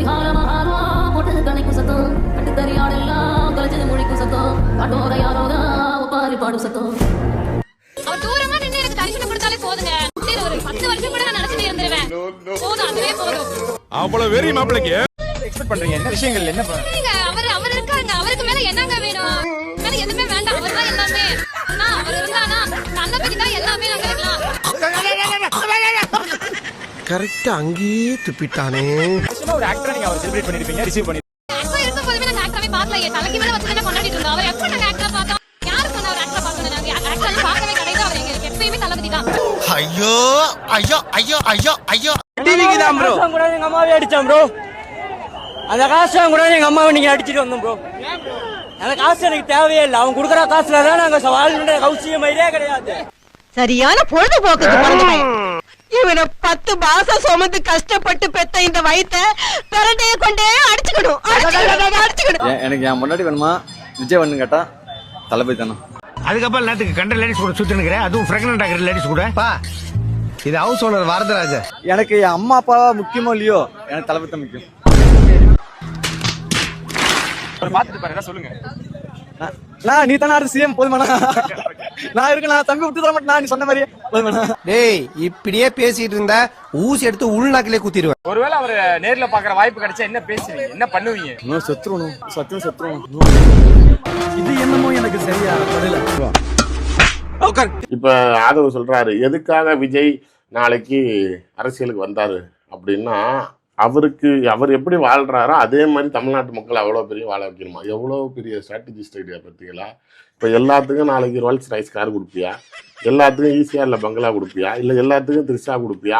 குடிகார மகாரா போட்டது கணைக்கும் சத்தம் கட்டுத்தறியாடெல்லாம் கலைச்சது மொழிக்கும் சத்தம் காட்டோர யாரோரா ஒப்பாரி பாடும் சத்தம் தூரமா நின்று எனக்கு தரிசனம் கொடுத்தாலே போதுங்க. ஒரு பத்து வருஷம் கூட நான் நடத்திட்டு இருந்துருவேன் போதும் அதுவே போதும். அவ்வளவு வெறி மாப்பிளைக்கு. எக்ஸ்பெக்ட் பண்றீங்க. என்ன விஷயங்கள்? என்ன அவர் அவர் இருக்காருங்க. அவருக்கு மேல என்னங்க வேணும்? கரெக்டா அங்கேயே துப்பிட்டானே. ஒரு ஆக்டரா நீங்க அவர் செலிப்ரேட் பண்ணிருப்பீங்க ரிசீவ் பண்ணி ஐயோ ஐயோ ஐயோ ஐயோ ஐயோ. டிவிக்கு தான் ப்ரோ கூட எங்க அம்மாவே அடிச்சான் ப்ரோ அந்த காசு கூட எங்க அம்மாவை நீங்க அடிச்சிட்டு வந்தோம் ப்ரோ அந்த காசு எனக்கு தேவையே இல்லை. அவன் கொடுக்குற காசுல தான் நாங்க வாழ்ந்த கௌசியம் மாதிரியே கிடையாது. சரியான பிறந்தவன். இவனை பத்து மாசம் சுமந்து கஷ்டப்பட்டு பெத்த இந்த வயித்த பிறண்டைய கொண்டே அடிச்சுக்கணும். அடிச்சுக்கணும், எனக்கு என் முன்னாடி வேணுமா? விஜய் வேணும் கேட்டா தளபதி தானே. அதுக்கப்புறம் நேரத்துக்கு கண்ட லேடிஸ் கூட சுத்தினுக்கிறேன் அதுவும் பிரெக்னென்ட் ஆகிற லேடிஸ் கூட. பா இது ஹவுஸ் ஓனர் வரதராஜ. எனக்கு என் அம்மா அப்பா முக்கியமோ இல்லையோ எனக்கு தளபதி தான் முக்கியம். பாருங்க சொல்லுங்க. நான்- நீ தானே சிஎம் போதுமாண்ணா? நான் இருக்கேன் நான் தம்பி விட்டு தர மாட்டேன் நீ சொன்ன மாதிரியே. டேய் இப்படியே பேசிட்டு இருந்தா ஊசி எடுத்து உள்நாக்கிலே குத்திடுவேன். ஒருவேளை அவர் நேர்ல பாக்குற வாய்ப்பு கிடைச்சா என்ன பேசுவீங்க? என்ன பண்ணுவீங்க? இன்னும் செத்துருணும் சத்தியம் செத்துருணும் இது என்னமோ எனக்கு சரியா படல இப்ப ஆதவ் சொல்றாரு எதுக்காக விஜய் நாளைக்கு அரசியலுக்கு வந்தாரு? அப்படின்னா அவருக்கு அவர் எப்படி வாழ்கிறாரோ அதே மாதிரி தமிழ்நாட்டு மக்கள் அவ்வளோ பெரிய வாழ வைக்கணுமா? எவ்வளோ பெரிய ஸ்ட்ராட்டஜிஸ்ட் ஐடியா பார்த்தீங்களா? இப்போ எல்லாத்துக்கும் நாளைக்கு ரோல்ஸ் ரைஸ் கார் கொடுப்பியா? எல்லாத்துக்கும் ஈஸியாக இல்லை பங்களா கொடுப்பியா? இல்லை எல்லாத்துக்கும் த்ரிஷா கொடுப்பியா?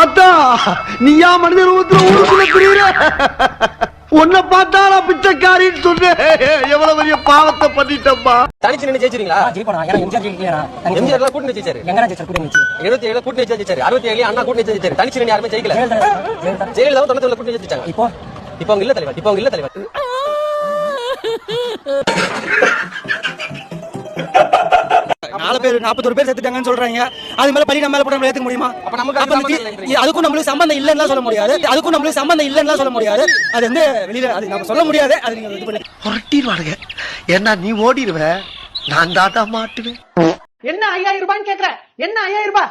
அத்தா நீயா மனிதர் ரூபத்துல ஊருக்குள்ள பிரியுற உன்னை பார்த்தாலா பிச்சைக்காரின்னு சொன்னேன். எவ்வளவு பெரிய பாவத்தை பண்ணிட்டப்பா தனிச்சு நின்று ஜெயிச்சிருங்களா ஜெயிப்பா ஏன்னா எம்ஜிஆர் ஜெயிக்கலையா எம்ஜிஆர் எல்லாம் கூட்டணி ஜெயிச்சாரு. எங்க ஜெயிச்சார் கூட்டணி எழுபத்தி ஏழு கூட்டணி ஜெயிச்சாரு அறுபத்தி ஏழு அண்ணா கூட்டணி ஜெயிச்சாரு. தனிச்சு நின்று யாருமே ஜெயிக்கல. ஜெயலலிதா தொண்ணூத்தி கூட்டணி ஜெயிச்சாங்க இப்போ? இப்போ அவங்க இல்ல தலைவர். இப்போ அவங்க இல்ல தலைவர். நாலு பேர் நாற்பத்தொரு பேர் செத்துட்டாங்கன்னு சொல்றாங்க. அது மேல பழி நம்ம மேல போட ஏத்துக்க முடியுமா? அதுக்கும் நம்மளுக்கு சம்பந்தம் இல்லைன்னு சொல்ல முடியாது. அதுக்கும் நம்மளுக்கு சம்பந்தம் இல்லைன்னு சொல்ல முடியாது. அது வந்து வெளியில அது நம்ம சொல்ல முடியாது. அது நீங்க இது பண்ணி புரட்டிடுவானுங்க. ஏன்னா நீ ஓடிடுவ நான் தாட்டா மாட்டுவேன். என்ன ஐயாயிரம் ரூபாய்னு கேக்குறேன் என்ன ஐயாயிரம் ரூபாய்?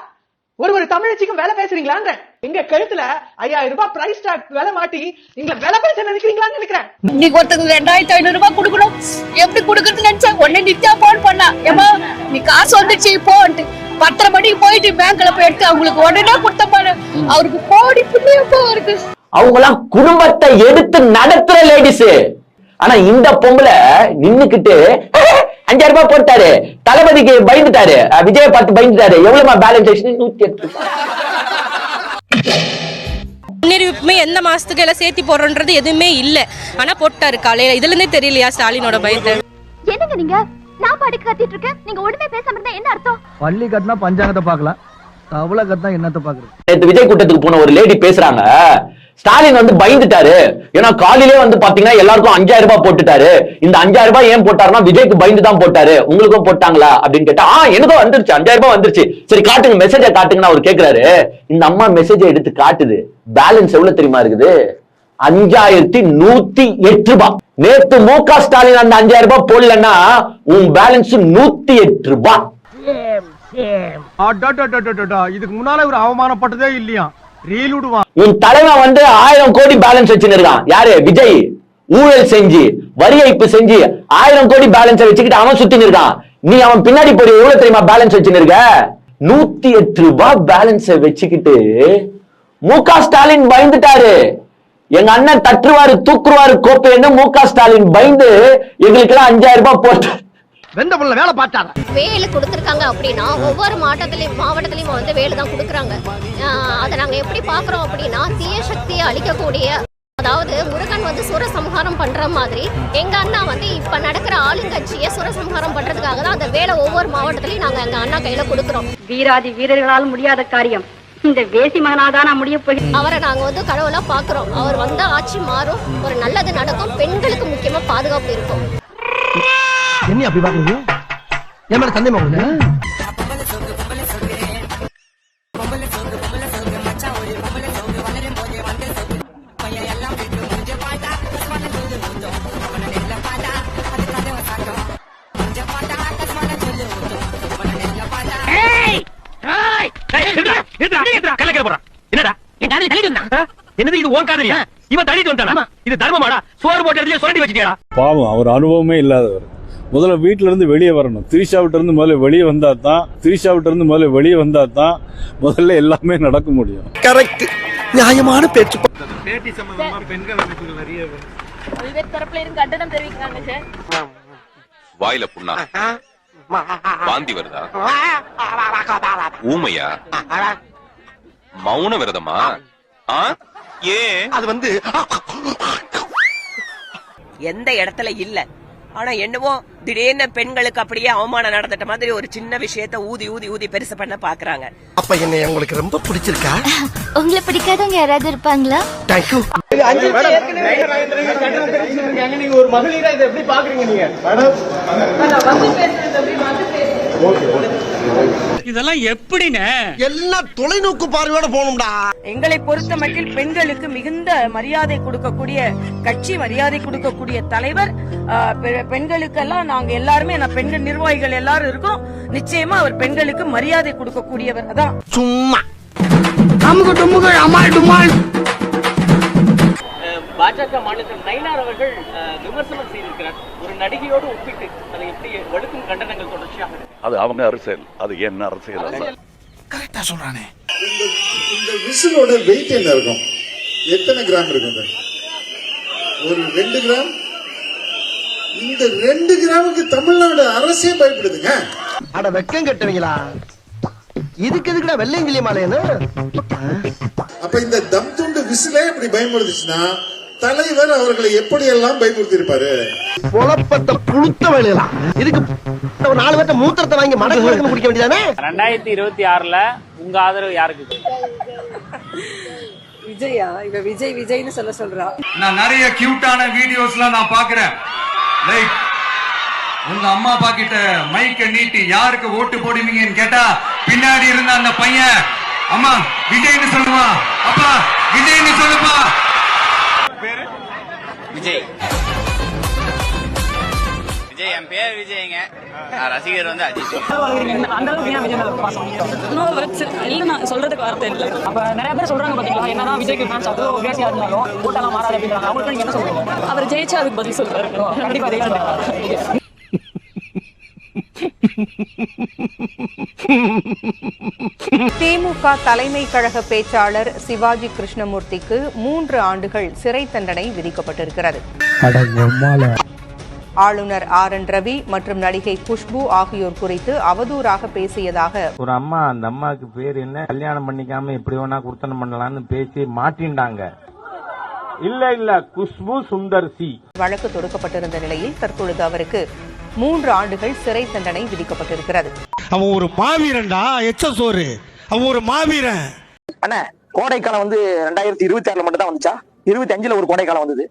ஒரு ஒரு தமிழச்சிக்கும் வேலை பேசுறீங்களான்ற எங்க கழுத்துல ஐயாயிரம் ரூபாய் பிரைஸ் டாக் வேலை மாட்டி நீங்க வேலை பேச நினைக்கிறீங்களான்னு நினைக்கிறேன். இன்னைக்கு ஒருத்தங்க ரெண்டாயிரத்தி ஐநூறு ரூபாய் கொடுக்கணும். எப்படி கொடுக்கறது நினைச்சா உடனே நித்யா போன் பண்ணா. ஏமா நீ காசு வந்துச்சு போன்ட்டு பத்தரை மணிக்கு போயிட்டு பேங்க்ல போய் எடுத்து அவங்களுக்கு உடனே கொடுத்த பாரு. அவருக்கு கோடி புண்ணியப்போ இருக்கு அவங்க எல்லாம் குடும்பத்தை எடுத்து நடத்துற லேடிஸ் ஆனா இந்த பொம்பளை நின்னுக்கிட்டு அஞ்சாயிரம் ரூபாய் போட்டாரு. தளபதிக்கு பயந்துட்டாரு. விஜய பார்த்து பயந்துட்டாரு. எவ்வளவுமா பேலன்ஸ் நூத்தி எட்டு முன்னறிவிப்புமே எந்த மாசத்துக்கு எல்லாம் சேர்த்தி போடுறோன்றது எதுவுமே இல்ல. ஆனா போட்டாரு காலையில. இதுல இருந்தே தெரியலையா ஸ்டாலினோட பயத்தை? என்னங்க நீங்க? நான் பாட்டுக்கு கத்திட்டு இருக்கேன். நீங்க ஒண்ணுமே பேசாம இருந்தா என்ன அர்த்தம்? பள்ளி கட்டினா பஞ்சாங்கத்தை பாக்கலாம் தவளை கட்டினா என்னத்தை பாக்குறது விஜய் கூட்டத்துக்கு போன ஒரு லேடி பேசுறாங்க. ஸ்டாலின் வந்து பயந்துட்டாரு. ஏன்னா காலையிலே வந்து பாத்தீங்கன்னா எல்லாருக்கும் அஞ்சாயிரம் ரூபாய் போட்டுட்டாரு. இந்த அஞ்சாயிரம் ரூபாய் ஏன் போட்டாருன்னா விஜய்க்கு பயந்து தான் போட்டாரு. உங்களுக்கும் போட்டாங்களா? அப்படின்னு கேட்டா ஆ எனக்கும் வந்துருச்சு. அஞ்சாயிரம் ரூபாய் வந்துருச்சு. சரி காட்டுங்க மெசேஜை காட்டுங்கன்னு அவர் கேக்குறாரு. இந்த அம்மா மெசேஜை எடுத்து காட்டுது. பேலன்ஸ் எவ்வளவு தெரியுமா இருக்குது? அஞ்சாயிரத்தி நூத்தி எட்டு ரூபாய். நேத்து மு க ஸ்டாலின் அந்த அஞ்சாயிரம் ரூபாய் போடலன்னா உன் பேலன்ஸ் நூத்தி எட்டு ரூபாய். இதுக்கு முன்னால ஒரு அவமானப்பட்டதே இல்லையா? உன் தலைவன் வந்து ஆயிரம் கோடி பேலன்ஸ் வச்சுருக்கான் யாரு? விஜய். ஊழல் செஞ்சு வரி ஏய்ப்பு செஞ்சு ஆயிரம் கோடி பேலன்ஸ் வச்சுக்கிட்டு அவன் சுத்தி இருக்கான் நீ அவன் பின்னாடி போய் எவ்வளவு தெரியுமா பேலன்ஸ் வச்சுருக்க நூத்தி எட்டு ரூபாய் பேலன்ஸ் வச்சுக்கிட்டு மு க ஸ்டாலின் பயந்துட்டாரு. எங்க அண்ணன் தட்டுருவாரு தூக்குருவாரு கோப்பைன்னு மு க ஸ்டாலின் பயந்து எங்களுக்கு எல்லாம் அஞ்சாயிரம் ரூபாய் போட்டு வெந்த புள்ள வேலை பார்த்தாரா வேலை கொடுத்துருக்காங்க அப்படின்னா ஒவ்வொரு மாவட்டத்திலையும் மாவட்டத்திலையும் வந்து வேலை தான் கொடுக்குறாங்க. ஆஹ் அதை நாங்கள் எப்படி பார்க்குறோம் அப்படின்னா தீய சக்தியை அழிக்கக்கூடிய அதாவது முருகன் வந்து சுரசம்ஹாரம் பண்ற மாதிரி எங்க அண்ணா வந்து இப்ப நடக்கிற ஆளுங்கட்சியை சுரசம்ஹாரம் பண்றதுக்காக தான் அந்த வேலை ஒவ்வொரு மாவட்டத்திலையும் நாங்க எங்க அண்ணா கையில கொடுக்குறோம். வீராதி வீரர்களால் முடியாத காரியம். இந்த வேசி மகனாதான் முடிய போகிறேன். அவரை நாங்க வந்து கடவுளா பாக்குறோம் அவர் வந்தா ஆட்சி மாறும். ஒரு நல்லது நடக்கும். பெண்களுக்கு முக்கியமா பாதுகாப்பு இருக்கும். என்ன அப்படி பாக்குறீங்க? என் மேல சந்தேகமா உங்களுக்கு என்னடா? என்னது இது? ஓன் காதலியா? இவன் தள்ளிட்டு வந்தானா இது தர்மமாடா? சோறு போட்ட இடத்துல சுரண்டி வச்சுட்டியாடா? பாவம் அவர் அனுபவமே இல்லாதவர். முதல்ல வீட்டுல இருந்து வெளியே வரணும். திரிஷாவிட்ட இருந்து முதல்ல வெளியே வந்தா தான் திரிஷாவிட்ட இருந்து முதல்ல வெளியே வந்தா தான் முதல்ல எல்லாமே நடக்க முடியும். கரெக்ட் நியாயமான பேச்சு. வாயில புண்ணா? வாந்தி வருதா? ஊமையா? மௌன விரதமா? ஆ? ஏன்? அது வந்து எந்த இடத்துல இல்ல. ஆனா என்னவோ திடீர்னு பெண்களுக்கு அப்படியே அவமானம் நடந்துட்ட மாதிரி ஒரு சின்ன விஷயத்த ஊதி ஊதி ஊதி பெருசு பண்ண பாக்குறாங்க. அப்ப என்ன உங்களுக்கு ரொம்ப பிடிச்சிருக்கா? உங்களை பிடிக்காதவங்க யாராவது இருப்பாங்களா? ஒரு மகளிரா இதை எப்படி பாக்குறீங்க நீங்க? இதெல்லாம் எப்படின்னு எல்லாம் தொலைநோக்கு பார்வையோட போகணும்டா. எங்களை பொறுத்த மட்டில் பெண்களுக்கு மிகுந்த மரியாதை கொடுக்கக்கூடிய கட்சி மரியாதை கொடுக்கக்கூடிய தலைவர் பெண்களுக்கெல்லாம் நாங்க எல்லாருமே நான் பெண்கள் நிர்வாகிகள் எல்லாரும் இருக்கோம். நிச்சயமா அவர் பெண்களுக்கு மரியாதை கொடுக்கக்கூடியவர் அதான். சும்மா. அமுக டுமுக அமால் டுமால். பாஜக மாநில நயினார் அவர்கள் விமர்சனம் செய்திருக்கிறார். ஒரு நடிகையோடு ஒப்பிட்டு அதை எப்படி வலுக்கும் கண்டனங்கள் தொடர்ச்சியாக அது அவங்க அரசியல். அது என்ன அரசியல்? அல்ல கரெக்டா சொல்றானே. இந்த விசிலோட வெயிட் என்ன இருக்கும்? எத்தனை கிராம் இருக்கும்? ஒரு ரெண்டு கிராம்? இந்த ரெண்டு கிராமுக்கு தமிழ்நாடு அரசே பயப்படுதுங்க. அட வெக்கம் கட்டுவீங்களா? இதுக்கு எதுக்குடா வெள்ளையங்கிலி மாலையன்னு அப்ப இந்த தம் துண்டு விசிலே இப்படி பயமுறுத்துச்சுன்னா தலைவர் அவர்களை எப்படியெல்லாம் பயமுறுத்தி இருப்பாரு பொழப்பத்தை புழுத்த வேலையலாம் இதுக்கு நாலு பேர்த்த மூத்திரத்தை வாங்கி மடக்கு மடக்கு குடிக்க வேண்டியதானே? ரெண்டாயிரத்தி இருபத்தி ஆறுல உங்க ஆதரவு யாருக்கு? விஜயா இவ விஜய் விஜய்னு சொல்ல சொல்றா. நான் நிறைய கியூட்டான வீடியோஸ்லாம் நான் பாக்குறேன் லைக் உங்க அம்மா அப்பா கிட்ட மைக்க நீட்டி யாருக்கு ஓட்டு போடுவீங்கன்னு கேட்டா பின்னாடி இருந்த அந்த பையன் அம்மா விஜய்னு சொல்லுவா அப்பா விஜய்னு சொல்லுப்பா. விஜய். விஜய் என் பேர் விஜய்ங்க. ரசிகர் வந்து அஜித். அந்த அளவுக்கு ஏன் விஜய் இல்ல நான் சொல்றதுக்கு வார்த்தை இல்ல. அப்ப நிறைய பேர் சொல்றாங்க பாத்தீங்களா என்னதான் விஜய்க்கு ஃபேன்ஸ் அவ்வளவு பேசியா இருந்தாலும் கூட்டெல்லாம் மாறாது அப்படின்றாங்க. அவங்களுக்கு நீங்க என்ன சொல்றீங்க? அவர் ஜெயிச்சா அதுக்கு பதில் சொல்றாரு. கண்டிப்பா. திமுக தலைமை கழக பேச்சாளர் சிவாஜி கிருஷ்ணமூர்த்திக்கு மூன்று ஆண்டுகள் சிறை தண்டனை விதிக்கப்பட்டிருக்கிறது. ஆளுநர் ஆர் என் ரவி மற்றும் நடிகை குஷ்பு ஆகியோர் குறித்து அவதூறாக பேசியதாக ஒரு அம்மா அந்த அம்மாவுக்கு பேர் என்ன? கல்யாணம் பண்ணிக்காம எப்படி வேணா குர்த்தனம் பண்ணலாம்னு பேசி மாட்டின்டாங்க. இல்ல இல்ல குஷ்பு சுந்தர் சி. வழக்கு தொடுக்கப்பட்டிருந்த நிலையில் தற்பொழுது அவருக்கு மூன்று ஆண்டுகள் சிறை தண்டனை விதிக்கப்பட்டிருக்கிறது. அவன் ஒரு மாவீரன்டா எச்ச சோறு. அவன் ஒரு மாவீரன். அண்ணா கோடைக்காலம் வந்து ரெண்டாயிரத்தி இருபத்தி ஆறுல மட்டும் தான் வந்துச்சா? இருபத்தி அஞ்சுல ஒரு கோடைக்காலம் வந்தது.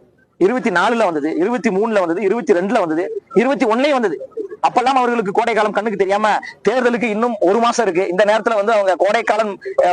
இருபத்தி நாலுல வந்தது. இருபத்தி மூணுல வந்தது. இருபத்தி ரெண்டுல வந்தது. இருபத்தி ஒன்னுலயும் வந்தது. அப்பெல்லாம் அவர்களுக்கு கோடைக்காலம் கண்ணுக்கு தெரியாம தேர்தலுக்கு இன்னும் ஒரு மாசம் இருக்கு. இந்த நேரத்துல வந்து அவங்க கோடைக்காலம்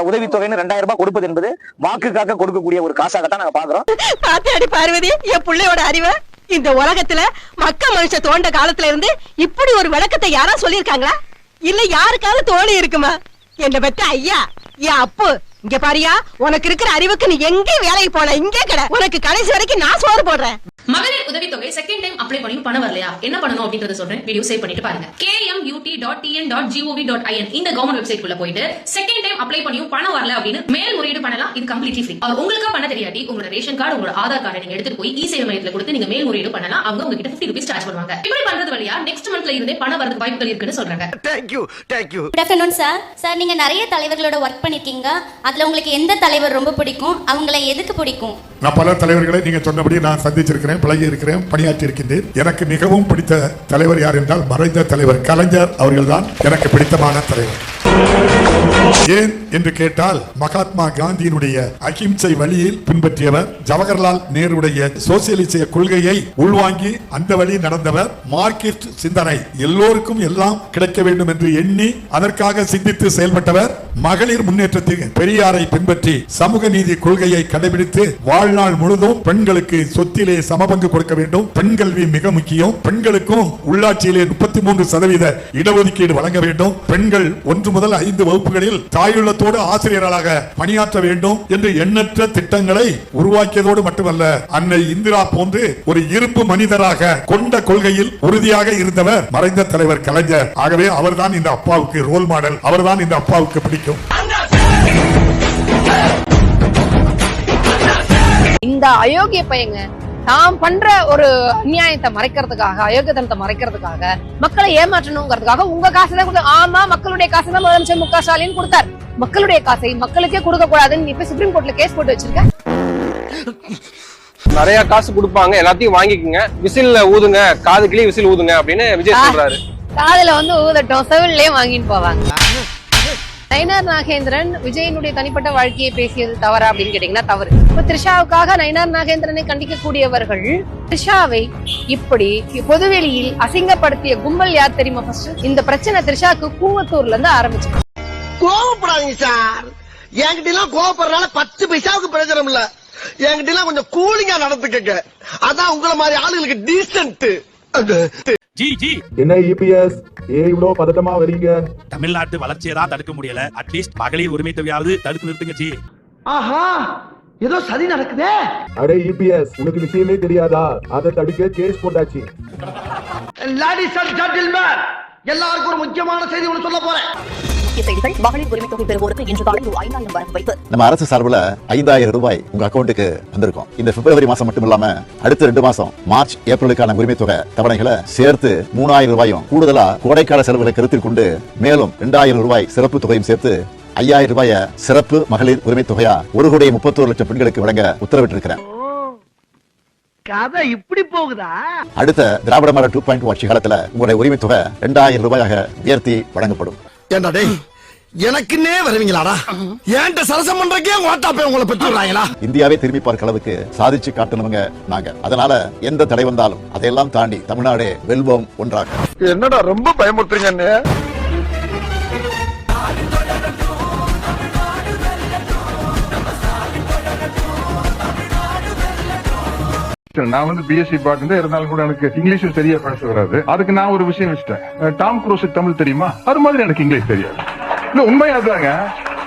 உதவித்தொகைன்னு ரெண்டாயிரம் ரூபாய் கொடுப்பது என்பது வாக்குக்காக கொடுக்கக்கூடிய ஒரு காசாகத்தான் நாங்க பாக்குறோம் பார்வதி என் பிள்ளையோட அறிவை? இந்த உலகத்துல மக்க மனுஷ தோண்ட காலத்துல இருந்து இப்படி ஒரு விளக்கத்தை யாரா சொல்லிருக்காங்களா இல்ல யாருக்காவது தோணி இருக்குமா? என்ன பத்த ஐயா என் அப்பு. இங்க பாரியா உனக்கு இருக்கிற அறிவுக்கு நீ எங்கே வேலைக்கு போன இங்கே கடை. உனக்கு கடைசி வரைக்கும் நான் சோறு போடுறேன். மகளிர் உதவித்தொகை செகண்ட் டைம் அப்ளை பண்ணியும் பணம் வரலையா? என்ன பண்ணணும் அப்படின்றத சொல்றேன். வீடியோ சேவ் பண்ணிட்டு பாருங்க. KMUT dot TN dot GOV dot IN இந்த கவர்மெண்ட் வெப்சைட் குள்ள போயிட்டு செகண்ட் டைம் அப்ளை பண்ணியும் பணம் வரல அப்படின்னு மேல் முறையீடு பண்ணலாம். இது கம்ப்ளீட்லி ஃப்ரீ அவர் உங்களுக்கா பண்ண தெரியாட்டி உங்களோட ரேஷன் கார்டு உங்களோட ஆதார் கார்டை நீங்க எடுத்துட்டு போய் இ சேவை மையத்துல கொடுத்து நீங்க மேல் முறையீடு பண்ணலாம். அவங்க உங்ககிட்ட 50 ருபீஸ் சார்ஜ் பண்ணுவாங்க. இப்படி பண்றது வழியா நெக்ஸ்ட் மந்த்ல இருந்தே பணம் வரதுக்கு வாய்ப்புகள் இருக்குன்னு சொல்றாங்க. Thank you thank you good afternoon sir sir நீங்க நிறைய தலைவர்களோட ஒர்க் பண்ணிருக்கீங்க. அதுல உங்களுக்கு எந்த தலைவர் ரொம்ப பிடிக்கும்? அவங்கள எதுக்கு பிடிக்கும்? நான் பல தலைவர்களை நீங்க சொன்னபடி நான் சந்திச்சிருக்கிறேன். பழகி இருக்கிறேன் பணியாற்றி இருக்கின்றேன் எனக்கு மிகவும் பிடித்த தலைவர் யார் என்றால் மறைந்த தலைவர் கலைஞர் அவர்கள்தான் எனக்கு பிடித்தமான தலைவர். ஏன் என்று கேட்டால் மகாத்மா காந்தியினுடைய அகிம்சை வழியில் பின்பற்றியவர் ஜவஹர்லால் நேருடைய சோசியலிச கொள்கையை உள்வாங்கி அந்த வழி நடந்தவர் மார்க்சிஸ்ட் சிந்தனை. எல்லோருக்கும் எல்லாம் கிடைக்க வேண்டும் என்று எண்ணி அதற்காக சிந்தித்து செயல்பட்டவர் மகளிர் முன்னேற்றத்திற்கு பெரியாரை பின்பற்றி சமூக நீதி கொள்கையை கடைபிடித்து வாழ்நாள் முழுதும் பெண்களுக்கு சொத்திலே சமபங்கு கொடுக்க வேண்டும். பெண் கல்வி மிக முக்கியம். பெண்களுக்கும் உள்ளாட்சியிலே முப்பத்தி மூன்று சதவீத இடஒதுக்கீடு வழங்க வேண்டும். பெண்கள் ஒன்று முதல் ஐந்து வகுப்புகளில் தாயுள்ளத்தோடு ஆசிரியர்களாக பணியாற்ற வேண்டும் என்று எண்ணற்ற திட்டங்களை உருவாக்கியதோடு மட்டுமல்ல அன்னை இந்திரா போன்று ஒரு இருப்பு மனிதராக கொண்ட கொள்கையில் உறுதியாக இருந்தவர் மறைந்த தலைவர் கலைஞர். ஆகவே அவர்தான் இந்த அப்பாவுக்கு ரோல் மாடல் அவர்தான் இந்த அப்பாவுக்கு பிடிக்கும். இந்த அயோக்கிய பையங்க தாம் பண்ற ஒரு அநியாயத்தை மறைக்கிறதுக்காக அயோக்கியத்தனத்தை மறைக்கிறதுக்காக மக்களை ஏமாற்றணுங்கிறதுக்காக உங்க காசு தான் கொடுத்து ஆமா மக்களுடைய காசு தான் முதலமைச்சர் மு க ஸ்டாலின் கொடுத்தார். மக்களுடைய காசை மக்களுக்கே கொடுக்க கூடாதுன்னு இப்ப சுப்ரீம் கோர்ட்ல கேஸ் போட்டு வச்சிருக்க நிறைய காசு கொடுப்பாங்க. எல்லாத்தையும் வாங்கிக்கோங்க. விசில்ல ஊதுங்க. காது கிளி விசில் ஊதுங்க அப்படின்னு விஜய் சொல்றாரு. காதுல வந்து ஊதட்டும். செவிலே வாங்கிட்டு போவாங்க. நயினார் நாகேந்திரன் விஜயனுடைய தனிப்பட்ட வாழ்க்கையை பேசியது தவறா அப்படின்னு கேட்டீங்கன்னா தவறு. இப்ப த்ரிஷாவுக்காக நயினார் நாகேந்திரனை கண்டிக்கக்கூடியவர்கள் த்ரிஷாவை இப்படி பொதுவெளியில் அசிங்கப்படுத்திய கும்பல் யார் தெரியுமா ஃபர்ஸ்ட் இந்த பிரச்சனை த்ரிஷாக்கு கூவத்தூர்ல இருந்து ஆரம்பிச்சு கோவப்படாதீங்க சார். என்கிட்ட எல்லாம் கோவப்படுறதுனால பத்து பைசாவுக்கு பிரயோஜனம் இல்ல. என்கிட்ட எல்லாம் கொஞ்சம் கூலிங்கா நடந்துக்கங்க. அதான் உங்களை மாதிரி ஆளுங்களுக்கு டீசென்ட் ஜி ஜி. என்ன இபிஎஸ் ஏ இவ்வளவு பதட்டமா வரீங்க? தமிழ்நாட்டு வளர்ச்சியை தான் தடுக்க முடியல. அட்லீஸ்ட் மகளிர் உரிமை தொகையாவது தடுத்து நிறுத்துங்க ஜி. ஆஹா! ஏதோ சதி நடக்குதே. அடே இபிஎஸ் உனக்கு விஷயமே தெரியாதா? அதை தடுக்க கேஸ் போட்டாச்சு. லேடிஸ் அண்ட் ஜென்டில்மேன் எல்லாருக்கும் ஒரு முக்கியமான செய்தி ஒன்று சொல்ல போறேன். மகளிர் உரிமை தொகை பெறுவோருக்கு இன்று காலை ஐந்தாயிரம் வரப்பு வைப்பு. நம்ம அரசு சார்பில் ஐந்தாயிரம் ரூபாய் உங்க அக்கௌண்ட்டுக்கு வந்திருக்கும். இந்த பிப்ரவரி மாசம் மட்டும் இல்லாம அடுத்த ரெண்டு மாசம் மார்ச் ஏப்ரலுக்கான உரிமை தொகை தவணைகளை சேர்த்து மூணாயிரம் ரூபாயும் கூடுதலா கோடைக்கால செலவுகளை கருத்தில் கொண்டு மேலும் இரண்டாயிரம் ரூபாய் சிறப்பு தொகையும் சேர்த்து ஐயாயிரம் ரூபாய சிறப்பு மகளிர் உரிமை தொகையா ஒரு கோடி முப்பத்தோரு லட்சம் பெண்களுக்கு வழங்க உத்தரவிட்டிருக்கிறேன். கதை இப்படி போகுதா? அடுத்த திராவிட மாடல் டூ பாயிண்ட் ஆட்சி காலத்துல உங்களுடைய உரிமை தொகை இரண்டாயிரம் ரூபாயாக உயர்த்தி வழங்கப்படும். ஏண்டா டேய் எனக்குன்னே வருவீங்களாடா? ஏன்ட்ட சரசம் பண்றக்கே ஓட்டாப்பே உங்களை பெற்றுறாங்களா இந்தியாவே திரும்பி பார்க்க அளவுக்கு சாதிச்சு காட்டணுங்க நாங்க. அதனால எந்த தடை வந்தாலும் அதையெல்லாம் தாண்டி தமிழ்நாடு வெல்வோம் ஒன்றாக. என்னடா ரொம்ப பயமுறுத்துறீங்க நான் வந்து பிஎஸ்சி பாட்டு இருந்தாலும் கூட எனக்கு இங்கிலீஷும் சரியா பேச வராது. அதுக்கு நான் ஒரு விஷயம் வச்சுட்டேன். டாம் குரூஸுக்கு தமிழ் தெரியுமா? அது மாதிரி எனக்கு இங்கிலீஷ் தெரியாது. இல்ல உண்மையாதாங்க.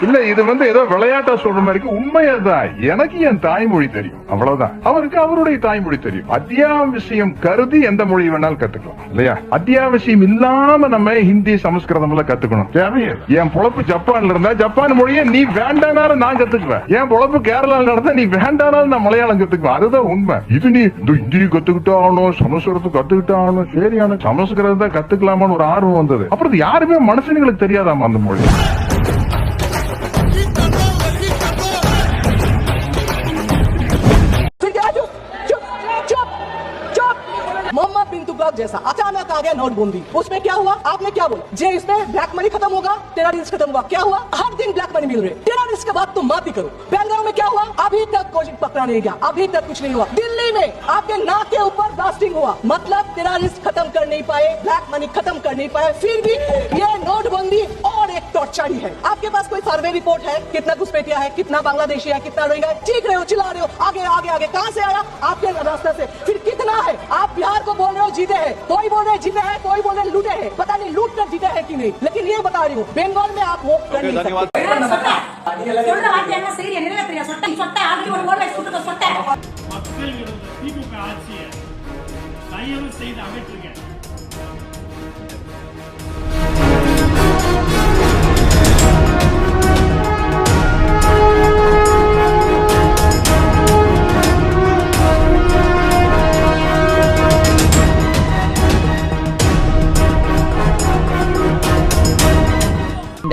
இல்ல இது வந்து ஏதோ விளையாட்டா சொல்ற மாதிரி இருக்கு. உண்மையதான் எனக்கு என் தாய்மொழி தெரியும். அவ்வளவுதான். அவருக்கு அவருடைய தாய்மொழி தெரியும். அத்தியாவசியம் கருதி எந்த மொழி வேணாலும் கத்துக்கலாம். இல்லையா? அத்தியாவசியம் இல்லாம நம்ம ஹிந்தி சமஸ்கிருதம் எல்லாம் கத்துக்கணும். தேவையே என் பொழப்பு ஜப்பான்ல இருந்தா ஜப்பான் மொழியை நீ வேண்டானாலும் நான் கத்துக்குவேன். என் பொழப்பு கேரளால நடந்தா நீ வேண்டானாலும் நான் மலையாளம் கத்துக்குவேன். அதுதான் உண்மை. இது நீ இந்த ஹிந்தி கத்துக்கிட்டாகணும் சமஸ்கிருதம் கத்துக்கிட்டாகணும் சரியான சமஸ்கிருதம் கத்துக்கலாமான்னு ஒரு ஆர்வம் வந்தது. அப்புறம் யாருமே மனுஷனுங்களுக்கு தெரியாதாமா அந்த மொழி? जैसा। अचानक आ गया नोटबंदी। उसमें क्या हुआ? आपने क्या बोला? जे इसमें ब्लैक मनी खत्म होगा टेररिस्ट खत्म हुआ क्या हुआ? हर दिन ब्लैक मनी मिल रहे। टेररिस्ट के बाद तुम बात ही करो। बेलगांव में क्या हुआ? अभी तक कोई पकड़ा नहीं गया। अभी तक कुछ नहीं हुआ। दिल्ली में आपके नाक के ऊपर ब्लास्टिंग हुआ। मतलब टेररिस्ट खत्म कर नहीं पाए ब्लैक मनी खत्म कर नहीं पाए। फिर भी ये नोटबंदी और एक टॉर्चरी है। आपके पास कोई सर्वे रिपोर्ट है? कितना घुसपैठिया है? कितना बांग्लादेशी है? कितना रोहिंगा है? ठीक रहे हो, चिल्ला रहे हो। आगे आगे आगे। कहाँ से आया? आपके रास्ते से। फिर कितना है? आप बिहार को बोल रहे हो, जीते हैं। कोई बोल रहे जीते हैं कोई बोल रहे लूटे हैं। पता नहीं लूट कर जीते हैं कि नहीं लेकिन ये बता रही हूँ बंगाल में आप वोट कर नहीं सकते।